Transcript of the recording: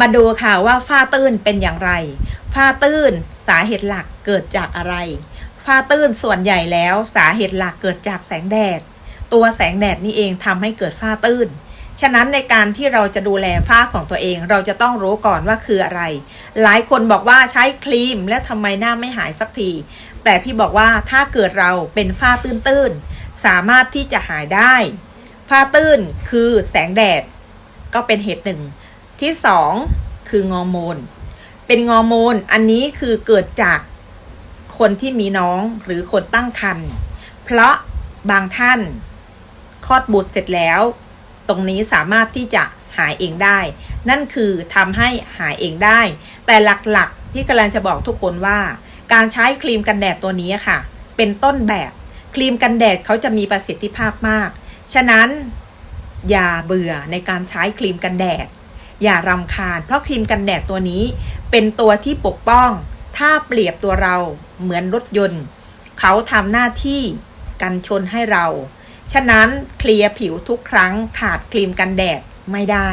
มาดูค่ะว่าฝ้าตื้นเป็นอย่างไร ฝ้าตื้นสาเหตุหลักเกิดจากอะไร ฝ้าตื้นส่วนใหญ่แล้วสาเหตุหลักเกิดจากแสงแดด ตัวแสงแดดนี่เองทำให้เกิดฝ้าตื้น ฉะนั้นในการที่เราจะดูแลฝ้าของตัวเอง เราจะต้องรู้ก่อนว่าคืออะไร หลายคนบอกว่าใช้ครีมและทำไมหน้าไม่หายสักที แต่พี่บอกว่าถ้าเกิดเราเป็นฝ้าตื้นๆ สามารถที่จะหายได้ ฝ้าตื้นคือแสงแดดก็เป็นเหตุหนึ่ง ที่สองคืองอร์โมน เป็นงอร์โมน อันนี้คือเกิดจากคนที่มีน้องหรือคนตั้งครรภ์เพราะบางท่านคลอดบุตรเสร็จแล้ว ตรงนี้สามารถที่จะหายเองได้ นั่นคือทำให้หายเองได้ แต่หลักๆที่กำลังจะบอกทุกคนว่า การใช้ครีมกันแดดตัวนี้ค่ะ เป็นต้นแบบครีมกันแดดเขาจะมีประสิทธิภาพมาก ฉะนั้นอย่าเบื่อในการใช้ครีมกันแดด อย่ารำคาญ เพราะครีมกันแดดตัวนี้ เป็นตัวที่ปกป้อง ถ้าเปรียบตัวเราเหมือนรถยนต์ เขาทำหน้าที่กันชนให้เรา ฉะนั้นเคลียร์ผิวทุกครั้งขาดครีมกันแดดไม่ได้